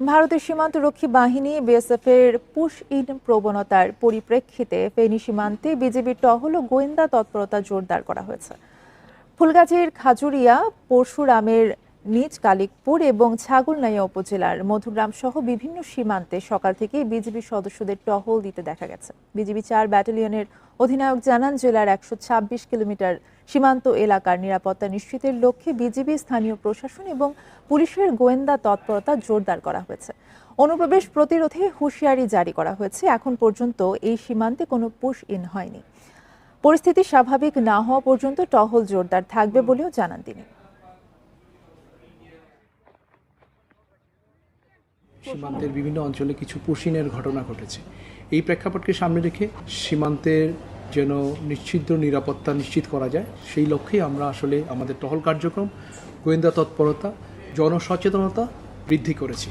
ভারতের সীমান্তরক্ষী বাহিনী বিএসএফ এর পুশ ইন প্রবণতার পরিপ্রেক্ষিতে ফেনী সীমান্তে বিজেপির টহল ও গোয়েন্দা তৎপরতা জোরদার করা হয়েছে। ফুলগাজীর খাজুরিয়া, পরশুরামের নিজ কালিকপুর এবং ছাগলনাইয়া উপজেলার মধুগ্রাম সহ বিভিন্ন সীমান্তে সকাল থেকে বিজিবি সদস্যদের টহল দিতে দেখা গেছে। বিজেপি চার ব্যাটালিয়নের অধিনায়ক জানান, জেলার একশো ছাব্বিশ কিলোমিটার সীমান্ত এলাকার নিরাপত্তা নিশ্চিতের লক্ষ্যে বিজিবি, স্থানীয় প্রশাসন এবং পুলিশের গোয়েন্দা তৎপরতা জোরদার করা হয়েছে। অনুপ্রবেশ প্রতিরোধে হুঁশিয়ারি জারি করা হয়েছে। এখন পর্যন্ত এই সীমান্তে কোনো পুশ ইন হয়নি। পরিস্থিতি স্বাভাবিক না হওয়া পর্যন্ত টহল জোরদার থাকবে বলেও জানান তিনি। সীমান্তের বিভিন্ন অঞ্চলে কিছু পুশিনের ঘটনা ঘটেছে। এই প্রেক্ষাপটকে সামনে রেখে সীমান্তের যেন নিশ্চিন্ত নিরাপত্তা নিশ্চিত করা যায়। সেই লক্ষ্যেই আমরা আসলে আমাদের টহল কার্যক্রম গোয়েন্দা তৎপরতা, জনসচেতনতা বৃদ্ধি করেছি।